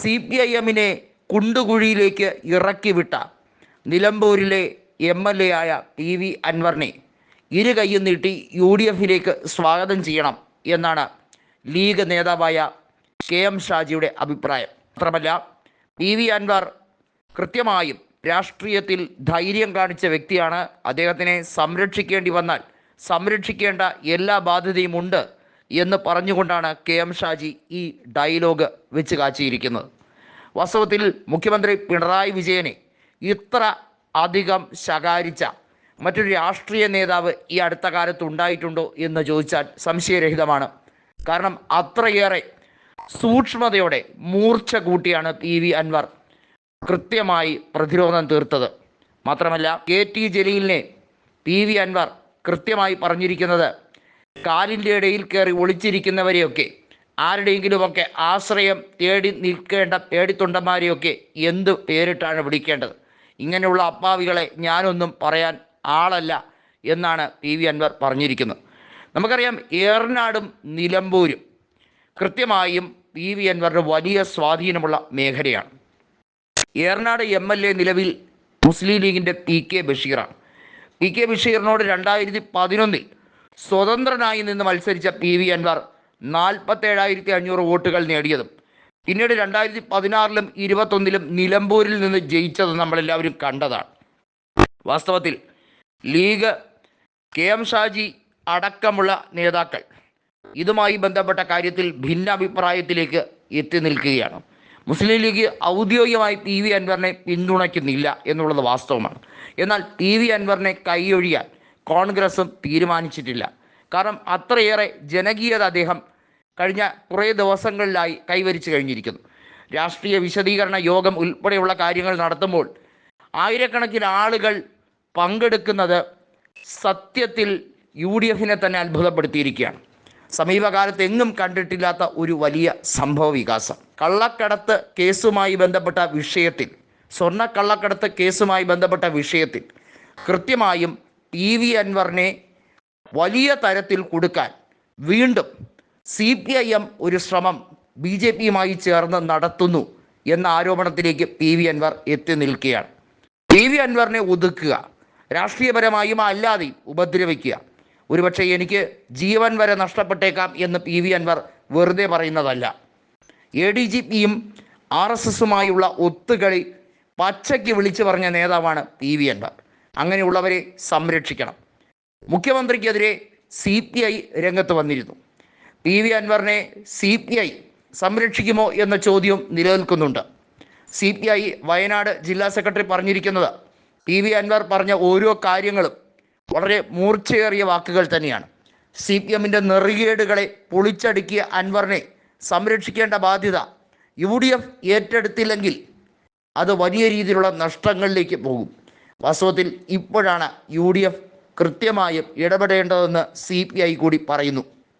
C P I എമ്മിനെ കുണ്ടുകുഴിയിലേക്ക് ഇറക്കിവിട്ട നിലമ്പൂരിലെ എം എൽ എ ആയ പി വി അൻവറിനെ ഇരു കൈയും നീട്ടി യു ഡി എഫിലേക്ക് സ്വാഗതം ചെയ്യണം എന്നാണ് ലീഗ് നേതാവായ കെ എം ഷാജിയുടെ അഭിപ്രായം. മാത്രമല്ല പി വി അൻവർ കൃത്യമായും രാഷ്ട്രീയത്തിൽ ധൈര്യം കാണിച്ച വ്യക്തിയാണ്. അദ്ദേഹത്തിനെ സംരക്ഷിക്കേണ്ടി വന്നാൽ സംരക്ഷിക്കേണ്ട എല്ലാ ബാധ്യതയും ഉണ്ട് എന്ന് പറഞ്ഞുകൊണ്ടാണ് കെ എം ഷാജി ഈ ഡയലോഗ് വെച്ച് കാച്ചിയിരിക്കുന്നത്. വാസ്തവത്തിൽ മുഖ്യമന്ത്രി പിണറായി വിജയനെ ഇത്ര അധികം ശകാരിച്ച മറ്റൊരു രാഷ്ട്രീയ നേതാവ് ഈ അടുത്ത കാലത്ത് ഉണ്ടായിട്ടുണ്ടോ എന്ന് ചോദിച്ചാൽ സംശയരഹിതമാണ്. കാരണം അത്രയേറെ സൂക്ഷ്മതയോടെ മൂർച്ച കൂട്ടിയാണ് പി വി അൻവർ കൃത്യമായി പ്രതിരോധം തീർത്തത്. മാത്രമല്ല കെ ടി ജലീലിനെ പി വി അൻവർ കൃത്യമായി പറഞ്ഞിരിക്കുന്നത് കാലിന്റെ ഇടയിൽ കയറി ഒളിച്ചിരിക്കുന്നവരെയൊക്കെ ആരുടെയെങ്കിലുമൊക്കെ ആശ്രയം തേടി നിൽക്കേണ്ട പേടിത്തൊണ്ടന്മാരെയൊക്കെ എന്ത് പേരിട്ടാണ് വിളിക്കേണ്ടത്? ഇങ്ങനെയുള്ള അപ്പാവികളെ ഞാനൊന്നും പറയാൻ ആളല്ല എന്നാണ് പി വി അൻവർ പറഞ്ഞിരിക്കുന്നത്. നമുക്കറിയാം ഏറനാടും നിലമ്പൂരും കൃത്യമായും പി വി അൻവറിന് വലിയ സ്വാധീനമുള്ള മേഖലയാണ്. ഏറനാട് എം എൽ എ നിലവിൽ മുസ്ലിം ലീഗിന്റെ പി കെ ബഷീറാണ്. പി കെ ബഷീറിനോട് രണ്ടായിരത്തി പതിനൊന്നിൽ സ്വതന്ത്രനായി നിന്ന് മത്സരിച്ച പി വി അൻവർ നാൽപ്പത്തേഴായിരത്തി അഞ്ഞൂറ് വോട്ടുകൾ നേടിയതും. പിന്നീട് രണ്ടായിരത്തി പതിനാറിലും ഇരുപത്തൊന്നിലും നിലമ്പൂരിൽ നിന്ന് ജയിച്ചതും നമ്മളെല്ലാവരും കണ്ടതാണ്. വാസ്തവത്തിൽ ലീഗ് കെ എം ഷാജി അടക്കമുള്ള നേതാക്കൾ ഇതുമായി ബന്ധപ്പെട്ട കാര്യത്തിൽ ഭിന്ന അഭിപ്രായത്തിലേക്ക് എത്തി നിൽക്കുകയാണ്. മുസ്ലിം ലീഗ് ഔദ്യോഗികമായി പി വി അൻവറിനെ പിന്തുണയ്ക്കുന്നില്ല എന്നുള്ളത് വാസ്തവമാണ്. എന്നാൽ പി വി അൻവറിനെ കൈയൊഴിയാൻ കോൺഗ്രസും തീരുമാനിച്ചിട്ടില്ല. കാരണം അത്രയേറെ ജനകീയത അദ്ദേഹം കഴിഞ്ഞ കുറേ ദിവസങ്ങളിലായി കൈവരിച്ചു കഴിഞ്ഞിരിക്കുന്നു. രാഷ്ട്രീയ വിശദീകരണ യോഗം ഉൾപ്പെടെയുള്ള കാര്യങ്ങൾ നടത്തുമ്പോൾ ആയിരക്കണക്കിന് ആളുകൾ പങ്കെടുക്കുന്നത് സത്യത്തിൽ യു ഡി എഫിനെ തന്നെ അത്ഭുതപ്പെടുത്തിയിരിക്കുകയാണ്. സമീപകാലത്ത് എങ്ങും കണ്ടിട്ടില്ലാത്ത ഒരു വലിയ സംഭവ വികാസം കള്ളക്കടത്ത് കേസുമായി ബന്ധപ്പെട്ട വിഷയത്തിൽ സ്വർണ കള്ളക്കടത്ത് കേസുമായി ബന്ധപ്പെട്ട വിഷയത്തിൽ കൃത്യമായും പി വി അൻവറിനെ വലിയ തരത്തിൽ കൊടുക്കാൻ വീണ്ടും സി പി ഐ എം ഒരു ശ്രമം ബി ജെ പിയുമായി ചേർന്ന് നടത്തുന്നു എന്ന ആരോപണത്തിലേക്ക് പി വി അൻവർ എത്തി നിൽക്കുകയാണ്. പി വി അൻവറിനെ ഒതുക്കുക രാഷ്ട്രീയപരമായും അല്ലാതെയും ഉപദ്രവിക്കുക. ഒരുപക്ഷെ എനിക്ക് ജീവൻ വരെ നഷ്ടപ്പെട്ടേക്കാം എന്ന് പി വി അൻവർ വെറുതെ പറയുന്നതല്ല. എ ഡി ജി പിയും ആർ എസ് എസുമായുള്ള ഒത്തുകളി പച്ചയ്ക്ക് വിളിച്ചു പറഞ്ഞ നേതാവാണ് പി വി അൻവർ. അങ്ങനെയുള്ളവരെ സംരക്ഷിക്കണം. മുഖ്യമന്ത്രിക്കെതിരെ സി പി ഐ രംഗത്ത് വന്നിരുന്നു. പി വി അൻവറിനെ സി പി ഐ സംരക്ഷിക്കുമോ എന്ന ചോദ്യം നിലനിൽക്കുന്നുണ്ട്. സി പി ഐ വയനാട് ജില്ലാ സെക്രട്ടറി പറഞ്ഞിരിക്കുന്നത് പി വി അൻവർ പറഞ്ഞ ഓരോ കാര്യങ്ങളും വളരെ മൂർച്ചയേറിയ വാക്കുകൾ തന്നെയാണ്. സി പി എമ്മിന്റെ നെറുകേടുകളെ പൊളിച്ചടുക്കിയ അൻവറിനെ സംരക്ഷിക്കേണ്ട ബാധ്യത യു ഡി എഫ് ഏറ്റെടുത്തില്ലെങ്കിൽ അത് വലിയ രീതിയിലുള്ള നഷ്ടങ്ങളിലേക്ക് പോകും. വാസ്തവത്തിൽ ഇപ്പോഴാണ് യു ഡി എഫ് കൃത്യമായും ഇടപെടേണ്ടതെന്ന് സി പി ഐ കൂടി പറയുന്നു.